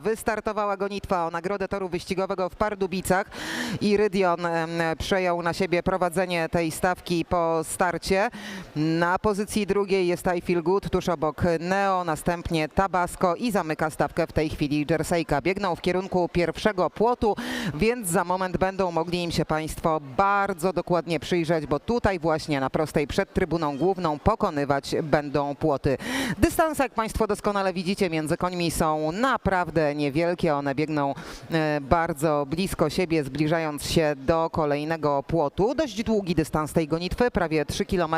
Wystartowała gonitwa o nagrodę toru wyścigowego w Pardubicach i Rydion przejął na siebie prowadzenie tej stawki po starcie. Na pozycji drugiej jest I Feel Good, tuż obok Neo, następnie Tabasco i zamyka stawkę w tej chwili Jerseyka. Biegną w kierunku pierwszego płotu, więc za moment będą mogli im się Państwo bardzo dokładnie przyjrzeć, bo tutaj właśnie na prostej przed trybuną główną pokonywać będą płoty. Dystanse, jak Państwo doskonale widzicie, między końmi są naprawdę niewielkie. One biegną e, bardzo blisko siebie, zbliżając się do kolejnego płotu. Dość długi dystans tej gonitwy, prawie 3 km,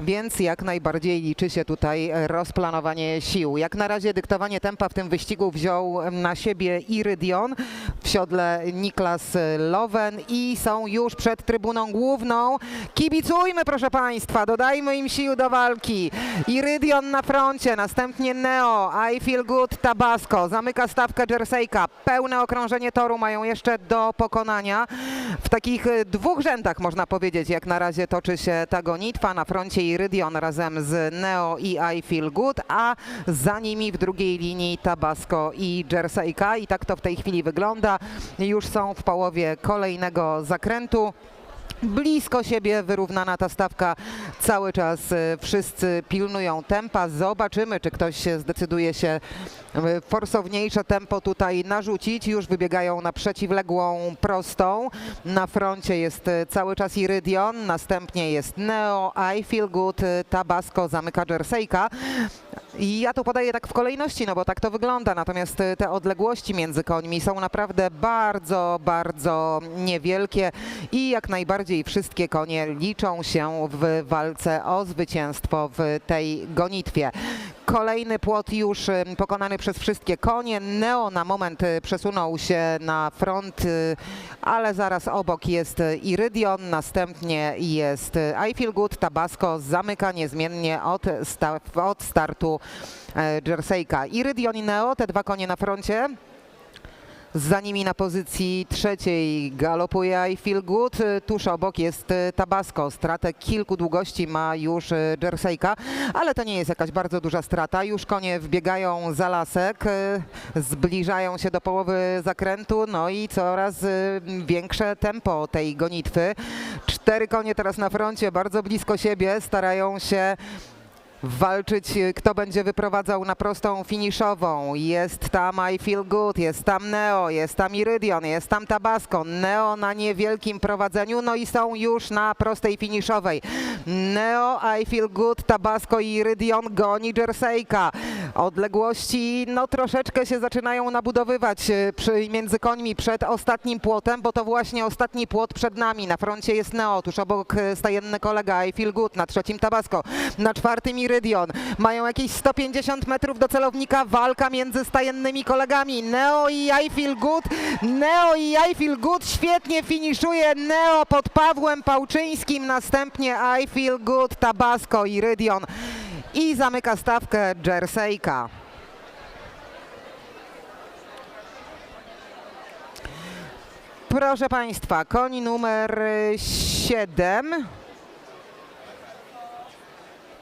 więc jak najbardziej liczy się tutaj rozplanowanie sił. Jak na razie dyktowanie tempa w tym wyścigu wziął na siebie Irydion, w siodle Niklas Lowen i są już przed trybuną główną. Kibicujmy proszę Państwa, dodajmy im sił do walki. Irydion na froncie, następnie Neo, I Feel Good, Tabasco, zamyka stawkę Jerseyka. Pełne okrążenie toru mają jeszcze do pokonania. W takich e, dwóch rzędach można powiedzieć, jak na razie toczy się ta gonitwa. Na froncie Irydion razem z Neo i I Feel Good, a za nimi w drugiej linii Tabasco i Jerseyka. I tak to w tej chwili wygląda. Już są w połowie kolejnego zakrętu. Blisko siebie wyrównana ta stawka. Cały czas e, wszyscy pilnują tempa. Zobaczymy, czy ktoś zdecyduje się e, forsowniejsze tempo tutaj narzucić. Już wybiegają na przeciwległą prostą. Na froncie jest e, cały czas Irydion, następnie jest Neo, I Feel Good, Tabasco zamyka Jerseyka. I ja tu podaję tak w kolejności, no bo tak to wygląda. Natomiast e, te odległości między końmi są naprawdę bardzo, bardzo niewielkie i jak najbardziej wszystkie konie liczą się w walce o zwycięstwo w tej gonitwie. Kolejny płot już pokonany przez wszystkie konie. Neo na moment e, przesunął się na front, e, ale zaraz obok jest e, Irydion, następnie jest I Feel Good, Tabasco zamyka niezmiennie od, sta od startu Jerseyka. Irydion i Neo, te dwa konie na froncie. Za nimi na pozycji trzeciej galopuje I Feel Good. Tuż obok jest e, Tabasco. Stratę kilku długości ma już e, Jerseyka, ale to nie jest jakaś bardzo duża strata. Już konie wbiegają za lasek, e, zbliżają się do połowy zakrętu, no i coraz większe tempo tej gonitwy. Cztery konie teraz na froncie, bardzo blisko siebie, starają się walczyć, kto będzie wyprowadzał na prostą finiszową. Jest tam I Feel Good, jest tam Neo, jest tam Irydion, jest tam Tabasco. Neo na niewielkim prowadzeniu, no i są już na prostej finiszowej. Neo, I Feel Good, Tabasco i Irydion goni Jerseyka. Odległości no troszeczkę się zaczynają nabudowywać y, przy, między końmi przed ostatnim płotem, bo to właśnie ostatni płot przed nami. Na froncie jest Neo, tuż obok y, stajenny kolega I Feel Good, na trzecim Tabasco, na czwartym Irydion. Mają jakieś 150 metrów do celownika, walka między stajennymi kolegami. Neo i I Feel Good, Neo i I Feel Good świetnie finiszuje Neo pod Pawłem Pałczyńskim, następnie I Feel Good, Tabasco, Irydion i zamyka stawkę Jerseyka. Proszę Państwa, koń numer 7.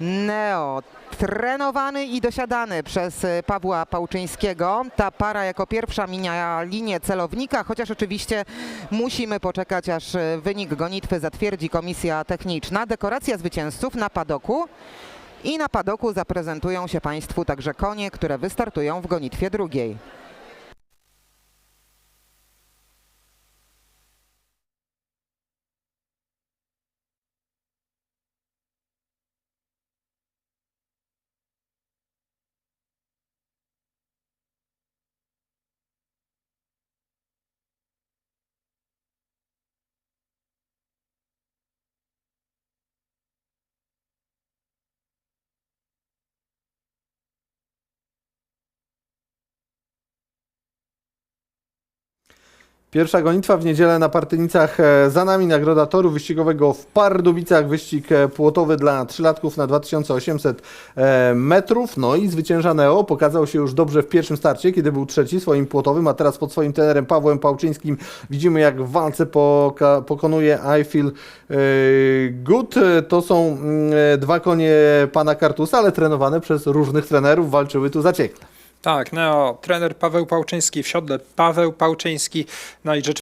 Neo, trenowany i dosiadany przez Pawła Pałczyńskiego. Ta para jako pierwsza minia linię celownika, chociaż oczywiście musimy poczekać, aż wynik gonitwy zatwierdzi komisja techniczna. Dekoracja zwycięzców na padoku. I na padoku zaprezentują się Państwu także konie, które wystartują w gonitwie drugiej. Pierwsza gonitwa w niedzielę na Partynicach e, za nami. Nagroda toru wyścigowego w Pardubicach. Wyścig e, płotowy dla trzylatków na 2800 e, metrów. No i zwycięża Neo pokazał się już dobrze w pierwszym starcie, kiedy był trzeci swoim płotowym, a teraz pod swoim trenerem Pawłem Pałczyńskim widzimy jak w walce poka- pokonuje I Feel Good. To są mm, dwa konie pana Kartusa, ale trenowane przez różnych trenerów. Walczyły tu zaciekle. Tak, Neo, trener Paweł Pałczyński w siodle, Paweł Pałczyński, no i rzeczywiście